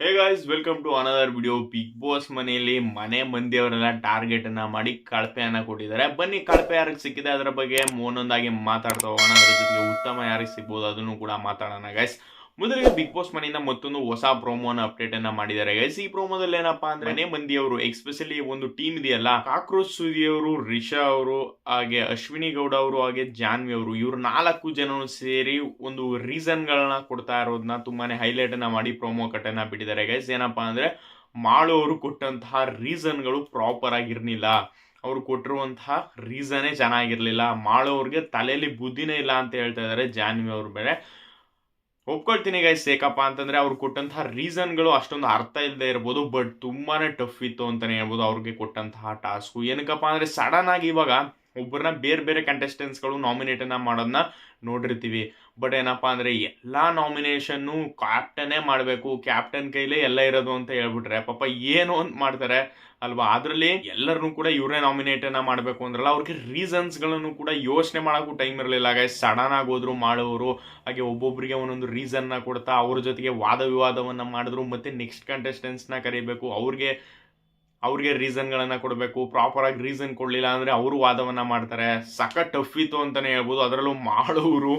Hey guys welcome to another video Bigg Boss ಮನೆಯಲ್ಲಿ ಮನೆ ಮಂದಿಯವರೆಲ್ಲ target ಅನ್ನ ಮಾಡಿ ಕಳಪೆಯನ್ನ ಕೊಟ್ಟಿದ್ದಾರೆ. ಬನ್ನಿ, ಕಳಪೆ ಯಾರಿಗೆ ಸಿಕ್ಕಿದೆ ಅದರ ಬಗ್ಗೆ ಒಂದೊಂದಾಗಿ ಮಾತಾಡ್ತಾ ಹೋಗೋಣ. ಅದರ ಜೊತೆಗೆ ಉತ್ತಮ ಯಾರಿಗೆ ಸಿಗ್ಬೋದು ಅದನ್ನು ಕೂಡ ಮಾತಾಡೋಣ ಗೈಸ್ ಮೊದಲಿಗೆ ಬಿಗ್ ಬಾಸ್ ಮನೆಯಿಂದ ಮತ್ತೊಂದು ಹೊಸ ಪ್ರೋಮೋನ ಅಪ್ಡೇಟ್ ಅನ್ನ ಮಾಡಿದ್ದಾರೆ. ಗೈಸ್ ಈ ಪ್ರೋಮೋದಲ್ಲಿ ಏನಪ್ಪಾ ಅಂದ್ರೆ ಮನೆ ಮಂದಿಯವರು ಎಕ್ಸ್ಪೆಷಲಿ ಒಂದು ಟೀಮ್ ಇದೆಯಲ್ಲ, ಕಾಕ್ರೋಚ್ ಸುದಿಯವರು ರಿಷಾ ಅವರು, ಹಾಗೆ ಅಶ್ವಿನಿ ಗೌಡ ಅವರು, ಹಾಗೆ ಜಾನ್ವಿ ಅವರು, ಇವರು ನಾಲ್ಕು ಜನರು ಸೇರಿ ಒಂದು ರೀಸನ್ ಗಳನ್ನ ಕೊಡ್ತಾ ಇರೋದನ್ನ ತುಂಬಾನೇ ಹೈಲೈಟ್ ಅನ್ನ ಮಾಡಿ ಪ್ರೋಮೋ ಕಟ್ ಅನ್ನ ಬಿಟ್ಟಿದ್ದಾರೆ. ಗೈಸ್ ಏನಪ್ಪಾ ಅಂದ್ರೆ ಮಾಳುವವರು ಕೊಟ್ಟಂತಹ ರೀಸನ್ಗಳು ಪ್ರಾಪರ್ ಆಗಿರ್ಲಿಲ್ಲ. ಅವ್ರು ಕೊಟ್ಟಿರುವಂತಹ ರೀಸನೇ ಚೆನ್ನಾಗಿರ್ಲಿಲ್ಲ. ಮಾಡೋರ್ಗೆ ತಲೆಯಲ್ಲಿ ಬುದ್ಧಿನೇ ಇಲ್ಲ ಅಂತ ಹೇಳ್ತಾ ಇದ್ದಾರೆ ಜಾನ್ವಿ ಅವ್ರ ಬೇರೆ. ಒಪ್ಕೊಳ್ತೀನಿ ಗೈಸ್ ಏಕಪ್ಪ ಅಂತಂದ್ರೆ ಅವ್ರು ಕೊಟ್ಟಂತಹ ರೀಸನ್ಗಳು ಅಷ್ಟೊಂದು ಅರ್ಥ ಇಲ್ಲದೆ ಇರ್ಬೋದು ಬಟ್ ತುಂಬಾನೇ ಟಫ್ ಇತ್ತು ಅಂತಾನೆ ಹೇಳ್ಬೋದು ಅವ್ರಿಗೆ ಕೊಟ್ಟಂತಹ ಟಾಸ್ಕು ಏನಕ್ಕಪ್ಪ ಅಂದ್ರೆ ಸಡನ್ ಆಗಿ ಇವಾಗ ಒಬ್ಬರನ್ನ ಬೇರೆ ಬೇರೆ ಕಂಟೆಸ್ಟೆಂಟ್ಸ್ಗಳು ನಾಮಿನೇಟನ್ನ ಮಾಡೋದನ್ನ ನೋಡಿರ್ತೀವಿ. ಬಟ್ ಏನಪ್ಪಾ ಅಂದರೆ ಎಲ್ಲ ನಾಮಿನೇಷನ್ನು ಕ್ಯಾಪ್ಟನ್ನೇ ಮಾಡಬೇಕು. ಕ್ಯಾಪ್ಟನ್ ಕೈಲೇ ಎಲ್ಲ ಇರೋದು ಅಂತ ಹೇಳ್ಬಿಟ್ರೆ ಪಾಪ ಏನು ಅಂತ ಮಾಡ್ತಾರೆ ಅಲ್ವಾ? ಅದರಲ್ಲಿ ಎಲ್ಲರನ್ನು ಕೂಡ ಇವರೇ ನಾಮಿನೇಟನ್ನು ಮಾಡಬೇಕು ಅಂದ್ರಲ್ಲ, ಅವ್ರಿಗೆ ರೀಸನ್ಸ್ಗಳನ್ನು ಕೂಡ ಯೋಚನೆ ಮಾಡೋಕ್ಕೂ ಟೈಮ್ ಇರಲಿಲ್ಲ. ಹಾಗೆ ಸಡನ್ ಆಗೋದ್ರು ಮಾಡೋರು, ಹಾಗೆ ಒಬ್ಬೊಬ್ಬರಿಗೆ ಒಂದೊಂದು ರೀಸನ್ನ ಕೊಡ್ತಾ ಅವ್ರ ಜೊತೆಗೆ ವಾದ ವಿವಾದವನ್ನು ಮಾಡಿದ್ರು, ಮತ್ತೆ ನೆಕ್ಸ್ಟ್ ಕಂಟೆಸ್ಟೆಂಟ್ಸ್ನ ಕರಿಬೇಕು. ಅವ್ರಿಗೆ ಅವ್ರಿಗೆ ರೀಸನ್ಗಳನ್ನು ಕೊಡಬೇಕು ಪ್ರಾಪರ್ ಆಗಿ ರೀಸನ್ ಕೊಡಲಿಲ್ಲ ಅಂದ್ರೆ ಅವರು ವಾದವನ್ನ ಮಾಡ್ತಾರೆ. ಸಖ ಟಫ್ ಇತ್ತು ಅಂತಾನೆ ಹೇಳ್ಬೋದು. ಅದರಲ್ಲೂ ಮಾಡೋರು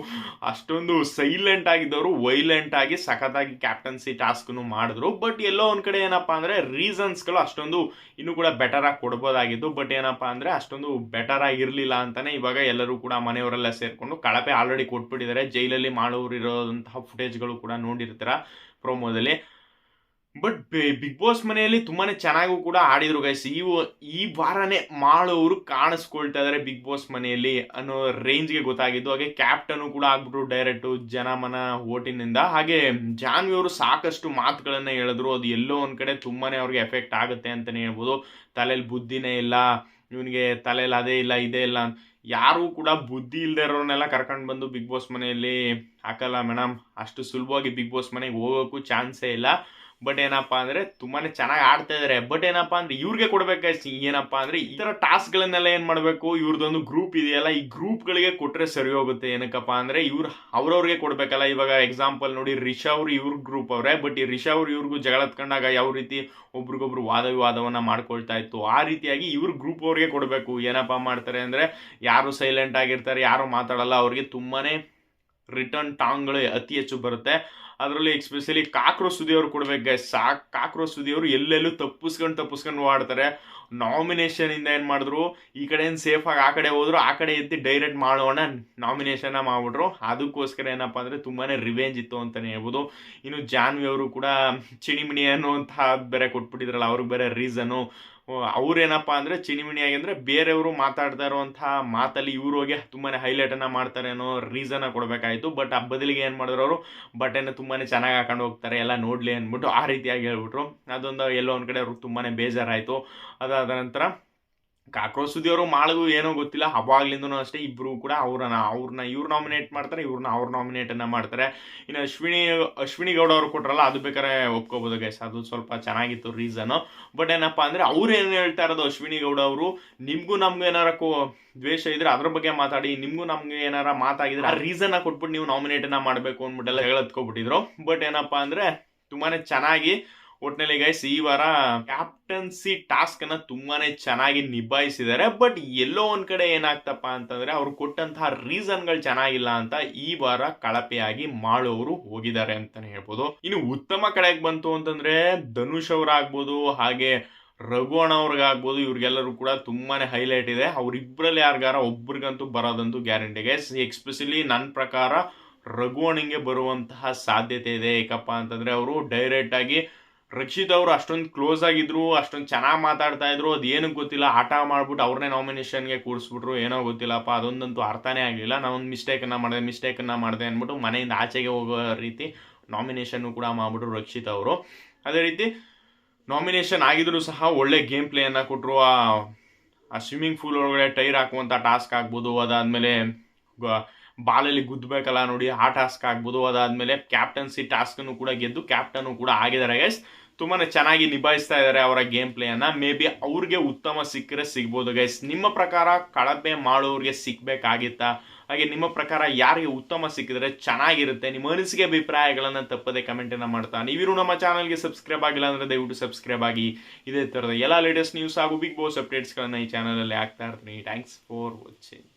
ಅಷ್ಟೊಂದು ಸೈಲೆಂಟ್ ಆಗಿದ್ದವರು ವೈಲೆಂಟ್ ಆಗಿ ಸಖತ್ತಾಗಿ ಕ್ಯಾಪ್ಟನ್ಸಿ ಟಾಸ್ಕ್ನು ಮಾಡಿದ್ರು. ಬಟ್ ಎಲ್ಲೋ ಒಂದು ಕಡೆ ಏನಪ್ಪಾ ಅಂದ್ರೆ ರೀಸನ್ಸ್ಗಳು ಅಷ್ಟೊಂದು ಇನ್ನೂ ಕೂಡ ಬೆಟರ್ ಆಗಿ ಕೊಡ್ಬೋದಾಗಿತ್ತು ಬಟ್ ಏನಪ್ಪಾ ಅಂದ್ರೆ ಅಷ್ಟೊಂದು ಬೆಟರ್ ಇರಲಿಲ್ಲ ಅಂತಾನೆ ಇವಾಗ ಎಲ್ಲರೂ ಕೂಡ ಮನೆಯವರೆಲ್ಲ ಸೇರಿಕೊಂಡು ಕಳಪೆ ಆಲ್ರೆಡಿ ಕೊಟ್ಬಿಟ್ಟಿದ್ದಾರೆ. ಜೈಲಲ್ಲಿ ಮಾಡೋರು ಇರೋದಂತಹ ಫುಟೇಜ್ಗಳು ಕೂಡ ನೋಡಿರ್ತೀರ ಪ್ರೋಮೋದಲ್ಲಿ ಬಟ್ ಬಿಗ್ ಬಾಸ್ ಮನೆಯಲ್ಲಿ ತುಂಬಾನೇ ಚೆನ್ನಾಗೂ ಕೂಡ ಆಡಿದ್ರು ಗೈಸ್ ಈ ಈ ವಾರನೇ ಮಾಡೋರು ಕಾಣಿಸ್ಕೊಳ್ತಾ ಇದಾರೆ ಬಿಗ್ ಬಾಸ್ ಮನೆಯಲ್ಲಿ ಅನ್ನೋ ರೇಂಜ್ಗೆ ಗೊತ್ತಾಗಿದ್ದು. ಹಾಗೆ ಕ್ಯಾಪ್ಟನ್ ಕೂಡ ಆಗ್ಬಿಟ್ರು ಡೈರೆಕ್ಟ್ ಜನಮನ ಓಟಿನಿಂದ. ಹಾಗೆ ಜಾನ್ವಿಯವರು ಸಾಕಷ್ಟು ಮಾತುಗಳನ್ನ ಹೇಳಿದ್ರು. ಅದು ಎಲ್ಲೋ ಒಂದ್ ಕಡೆ ತುಂಬಾನೇ ಅವ್ರಿಗೆ ಎಫೆಕ್ಟ್ ಆಗುತ್ತೆ ಅಂತಾನೆ ಹೇಳ್ಬೋದು. ತಲೆಯಲ್ಲಿ ಬುದ್ಧಿನೇ ಇಲ್ಲ. ಇವನಿಗೆ ತಲೆಯಲ್ಲಿ ಅದೇ ಇಲ್ಲ, ಇದೇ ಇಲ್ಲ ಯಾರೂ ಕೂಡ ಬುದ್ಧಿ ಇಲ್ಲದೆ ಇರೋರನ್ನೆಲ್ಲ ಕರ್ಕೊಂಡು ಬಂದು ಬಿಗ್ ಬಾಸ್ ಮನೆಯಲ್ಲಿ ಹಾಕಲ್ಲ ಮೇಡಮ್ ಅಷ್ಟು ಸುಲಭವಾಗಿ ಬಿಗ್ ಬಾಸ್ ಮನೆಗೆ ಹೋಗೋಕ್ಕೂ ಚಾನ್ಸೇ ಇಲ್ಲ. ಬಟ್ ಏನಪ್ಪಾ ಅಂದ್ರೆ ತುಂಬಾನೇ ಚೆನ್ನಾಗಿ ಆಡ್ತಾ ಇದಾರೆ. ಬಟ್ ಏನಪ್ಪಾ ಅಂದ್ರೆ ಇವ್ರಿಗೆ ಕೊಡ್ಬೇಕು ಏನಪ್ಪಾ ಅಂದ್ರೆ ಈ ತರ ಟಾಸ್ಕ್ ಗಳನ್ನೆಲ್ಲ ಏನ್ ಮಾಡ್ಬೇಕು? ಇವ್ರದೊಂದು ಗ್ರೂಪ್ ಇದೆಯಲ್ಲ, ಈ ಗ್ರೂಪ್ ಗಳಿಗೆ ಕೊಟ್ರೆ ಸರಿ ಹೋಗುತ್ತೆ. ಏನಕ್ಕಪ್ಪ ಅಂದ್ರೆ ಇವ್ರು ಅವ್ರವ್ರಿಗೆ ಕೊಡ್ಬೇಕಲ್ಲ. ಇವಾಗ ಎಕ್ಸಾಂಪಲ್ ನೋಡಿ ರಿಷಾ ಅವ್ರು ಇವ್ರ ಗ್ರೂಪ್ ಅವರೇ. ಬಟ್ ಈ ರಿಷಾ ಅವ್ರು ಇವ್ರಿಗೂ ಜಗಳತ್ಕೊಂಡಾಗ ಯಾವ ರೀತಿ ಒಬ್ರಿಗೊಬ್ರು ವಾದ ವಿವಾದವನ್ನ ಮಾಡ್ಕೊಳ್ತಾ ಇತ್ತು? ಆ ರೀತಿಯಾಗಿ ಇವ್ರ ಗ್ರೂಪ್ ಅವ್ರಿಗೆ ಕೊಡಬೇಕು. ಏನಪ್ಪಾ ಮಾಡ್ತಾರೆ ಅಂದ್ರೆ ಯಾರು ಸೈಲೆಂಟ್ ಆಗಿರ್ತಾರೆ, ಯಾರು ಮಾತಾಡಲ್ಲ, ಅವ್ರಿಗೆ ತುಂಬಾನೇ ರಿಟರ್ನ್ ಟಾಂಗ್ಗಳು ಅತಿ ಹೆಚ್ಚು ಬರುತ್ತೆ. ಅದರಲ್ಲಿ ಎಕ್ಸ್ಪೆಷಲಿ ಕಾಕ್ರೋ ಸುದಿಯವರು ಕೊಡ್ಬೇಕು ಸಾ ಕಾಕ್ರೋ ಸುದಿಯವರು ಎಲ್ಲೆಲ್ಲೂ ತಪ್ಪಿಸ್ಕೊಂಡು ತಪ್ಪಿಸ್ಕೊಂಡು ಆಡ್ತಾರೆ ನಾಮಿನೇಷನಿಂದ ಏನು ಮಾಡಿದ್ರು? ಈ ಕಡೆಯಿಂದ ಸೇಫಾಗಿ ಆ ಕಡೆ ಹೋದ್ರು, ಆ ಕಡೆ ಎತ್ತಿ ಡೈರೆಕ್ಟ್ ಮಾಡೋಣ ನಾಮಿನೇಷನ್ ಮಾಡ್ಬಿಟ್ರು. ಅದಕ್ಕೋಸ್ಕರ ಏನಪ್ಪ ಅಂದರೆ ತುಂಬಾ ರಿವೆಂಜ್ ಇತ್ತು ಅಂತಾನೆ ಹೇಳ್ಬೋದು. ಇನ್ನು ಜಾನ್ವಿ ಅವರು ಕೂಡ ಚಿಣಿಮಿಣಿ ಅನ್ನುವಂತಹ ಬೇರೆ ಕೊಟ್ಬಿಟ್ಟಿದ್ರಲ್ಲ, ಅವ್ರಿಗೆ ಬೇರೆ ರೀಸನು ಅವ್ರೇನಪ್ಪ ಅಂದ್ರೆ ಚಿನಿಮಿಣಿಯಾಗಿ ಅಂದ್ರೆ ಬೇರೆಯವರು ಮಾತಾಡ್ತಾ ಇರುವಂತಹ ಮಾತಲ್ಲಿ ಇವ್ರು ಹೋಗಿ ತುಂಬಾನೇ ಹೈಲೈಟ್ ಅನ್ನ ಮಾಡ್ತಾರೆ ಅನ್ನೋ ರೀಸನ್ ಕೊಡಬೇಕಾಯಿತು. ಬಟ್ ಆ ಬದಲಿಗೆ ಏನು ಮಾಡಿದ್ರು ಅವರು? ಬಟನ್ ತುಂಬಾನೇ ಚೆನ್ನಾಗಿ ಹಾಕೊಂಡು ಹೋಗ್ತಾರೆ, ಎಲ್ಲ ನೋಡಲಿ ಅಂದ್ಬಿಟ್ಟು ಆ ರೀತಿಯಾಗಿ ಹೇಳ್ಬಿಟ್ರು. ಅದೊಂದು ಎಲ್ಲೋ ಒಂದ್ ಕಡೆ ಅವ್ರಿಗೆ ತುಂಬಾನೇ ಬೇಜಾರಾಯ್ತು. ಅದಾದ ನಂತರ ಕಾಕ್ರೋಚ್ ಸುದಿಯವರು ಮಾಳಗೂ ಏನೋ ಗೊತ್ತಿಲ್ಲ ಅವಾಗ್ಲಿಂದನೂ ಅಷ್ಟೇ ಇಬ್ರು ಕೂಡ ಅವ್ರನ್ನ ಅವ್ರನ್ನ ಇವ್ರು ನಾಮಿನೇಟ್ ಮಾಡ್ತಾರೆ, ಇವ್ರನ್ನ ಅವ್ರ ನಾಮಿನೇಟ್ ಅನ್ನ ಮಾಡ್ತಾರೆ. ಇನ್ನು ಅಶ್ವಿನಿ ಅಶ್ವಿನಿ ಗೌಡ ಅವರು ಕೊಟ್ರಲ್ಲ, ಅದು ಬೇಕಾದ್ರೆ ಒಪ್ಕೋಬಹುದು ಗೈಸ್ ಅದು ಸ್ವಲ್ಪ ಚೆನ್ನಾಗಿತ್ತು ರೀಸನ್ ಬಟ್ ಏನಪ್ಪ ಅಂದ್ರೆ ಅವ್ರು ಏನು ಹೇಳ್ತಾ ಇರೋದು ಅಶ್ವಿನಿ ಗೌಡ ಅವರು? ನಿಮ್ಗೂ ನಮ್ಗೆ ಏನಾರ ದ್ವೇಷ ಇದ್ರೆ ಅದ್ರ ಬಗ್ಗೆ ಮಾತಾಡಿ, ನಿಮ್ಗೂ ನಮ್ಗೆ ಏನಾರ ಮಾತಾಗಿದ್ರೆ ಆ ರೀಸನ್ ಕೊಟ್ಬಿಟ್ಟು ನೀವು ನಾಮಿನೇಟ್ ಅನ್ನ ಮಾಡ್ಬೇಕು ಅಂದ್ಬಿಟ್ಟೆಲ್ಲ ಹೇಳತ್ಕೊಬಿಟ್ಟಿದ್ರು. ಬಟ್ ಏನಪ್ಪಾ ಅಂದ್ರೆ ತುಂಬಾನೇ ಚೆನ್ನಾಗಿ ಒಟ್ನಲ್ಲಿ ಗೈಸ್ ಈ ವಾರ ಕ್ಯಾಪ್ಟನ್ಸಿ ಟಾಸ್ಕ್ ಅನ್ನ ತುಂಬಾನೇ ಚೆನ್ನಾಗಿ ನಿಭಾಯಿಸಿದ್ದಾರೆ. ಬಟ್ ಎಲ್ಲೋ ಒಂದ್ ಕಡೆ ಏನಾಗ್ತಪ್ಪ ಅಂತಂದ್ರೆ, ಅವ್ರು ಕೊಟ್ಟಂತಹ ರೀಸನ್ಗಳು ಚೆನ್ನಾಗಿಲ್ಲ ಅಂತ ಈ ವಾರ ಕಳಪೆಯಾಗಿ ಮಾಡೋರು ಹೋಗಿದ್ದಾರೆ ಅಂತಾನೆ ಹೇಳ್ಬೋದು. ಇನ್ನು ಉತ್ತಮ ಕಡೆಗೆ ಬಂತು ಅಂತಂದ್ರೆ, ಧನುಷ್ ಅವ್ರಾಗ್ಬೋದು, ಹಾಗೆ ರಘುವಣ ಅವ್ರಿಗಾಗ್ಬೋದು, ಇವ್ರಿಗೆಲ್ಲರೂ ಕೂಡ ತುಂಬಾನೇ ಹೈಲೈಟ್ ಇದೆ. ಅವ್ರಿಬ್ರಲ್ಲಿ ಯಾರಿಗಾರ ಒಬ್ರಿಗಂತೂ ಬರೋದಂತೂ ಗ್ಯಾರಂಟಿ ಗೈಸ್ ಎಕ್ಸ್ಪೆಷಲಿ ನನ್ನ ಪ್ರಕಾರ ರಘು ಅಣ್ಣಿಗೆ ಬರುವಂತಹ ಸಾಧ್ಯತೆ ಇದೆ. ಏಕಪ್ಪ ಅಂತಂದ್ರೆ, ಅವರು ಡೈರೆಕ್ಟ್ ಆಗಿ ರಕ್ಷಿತ್ ಅವರು ಅಷ್ಟೊಂದು ಕ್ಲೋಸ್ ಆಗಿದ್ರು, ಅಷ್ಟೊಂದು ಚೆನ್ನಾಗಿ ಮಾತಾಡ್ತಾ ಇದ್ರು, ಅದು ಏನಕ್ಕೆ ಗೊತ್ತಿಲ್ಲ, ಆಟ ಮಾಡ್ಬಿಟ್ಟು ಅವ್ರನ್ನೇ ನಾಮಿನೇಷನ್ಗೆ ಕೂರಿಸ್ಬಿಟ್ರು, ಏನೋ ಗೊತ್ತಿಲ್ಲಪ್ಪ, ಅದೊಂದಂತೂ ಅರ್ಥನೇ ಆಗಲಿಲ್ಲ. ನಾನು ಒಂದು ಮಿಸ್ಟೇಕನ್ನು ಮಾಡಿದೆ ಮಿಸ್ಟೇಕನ್ನು ಮಾಡಿದೆ ಅಂದ್ಬಿಟ್ಟು ಮನೆಯಿಂದ ಆಚೆಗೆ ಹೋಗೋ ರೀತಿ ನಾಮಿನೇಷನ್ನು ಕೂಡ ಮಾಡ್ಬಿಟ್ರು ರಕ್ಷಿತ್ ಅವರು. ಅದೇ ರೀತಿ ನಾಮಿನೇಷನ್ ಆಗಿದ್ರು ಸಹ ಒಳ್ಳೆ ಗೇಮ್ ಪ್ಲೇಯನ್ನು ಕೊಟ್ಟರು ಆ ಸ್ವಿಮ್ಮಿಂಗ್ ಪೂಲ್ ಒಳಗಡೆ ಟೈರ್ ಹಾಕುವಂಥ ಟಾಸ್ಕ್ ಆಗ್ಬೋದು, ಅದಾದಮೇಲೆ ಬಾಲಲ್ಲಿ ಗುದ್ದಬೇಕಲ್ಲ ನೋಡಿ, ಆ ಟಾಸ್ಕ್ ಆಗ್ಬೋದು. ಅದಾದಮೇಲೆ ಕ್ಯಾಪ್ಟನ್ಸಿ ಟಾಸ್ಕನ್ನು ಕೂಡ ಗೆದ್ದು ಕ್ಯಾಪ್ಟನ್ನು ಕೂಡ ಆಗಿದ್ದಾರೆ ಗೈಸ್ ತುಂಬಾ ಚೆನ್ನಾಗಿ ನಿಭಾಯಿಸ್ತಾ ಇದ್ದಾರೆ ಅವರ ಗೇಮ್ ಪ್ಲೇಯನ್ನು ಮೇ ಬಿ ಅವ್ರಿಗೆ ಉತ್ತಮ ಸಿಕ್ಕರೆ ಸಿಗ್ಬೋದು ಗೈಸ್ ನಿಮ್ಮ ಪ್ರಕಾರ ಕಳಪೆ ಮಾಡೋರಿಗೆ ಸಿಗ್ಬೇಕಾಗಿತ್ತಾ? ಹಾಗೆ ನಿಮ್ಮ ಪ್ರಕಾರ ಯಾರಿಗೆ ಉತ್ತಮ ಸಿಕ್ಕಿದ್ರೆ ಚೆನ್ನಾಗಿರುತ್ತೆ? ನಿಮ್ಮ ಅನಿಸಿಕೆ ಅಭಿಪ್ರಾಯಗಳನ್ನು ತಪ್ಪದೆ ಕಮೆಂಟನ್ನು ಮಾಡ್ತಾ. ನೀವಿರು ನಮ್ಮ ಚಾನಲ್ಗೆ ಸಬ್ಸ್ಕ್ರೈಬ್ ಆಗಿಲ್ಲ ಅಂದರೆ ದಯವಿಟ್ಟು ಸಬ್ಸ್ಕ್ರೈಬ್ ಆಗಿ. ಇದೇ ಥರದ ಎಲ್ಲ ಲೇಟೆಸ್ಟ್ ನ್ಯೂಸ್ ಹಾಗೂ ಬಿಗ್ ಬಾಸ್ ಅಪ್ಡೇಟ್ಸ್ಗಳನ್ನು ಈ ಚಾನಲಲ್ಲಿ ಹಾಕ್ತಾ ಇರ್ತೀನಿ. Thanks for watching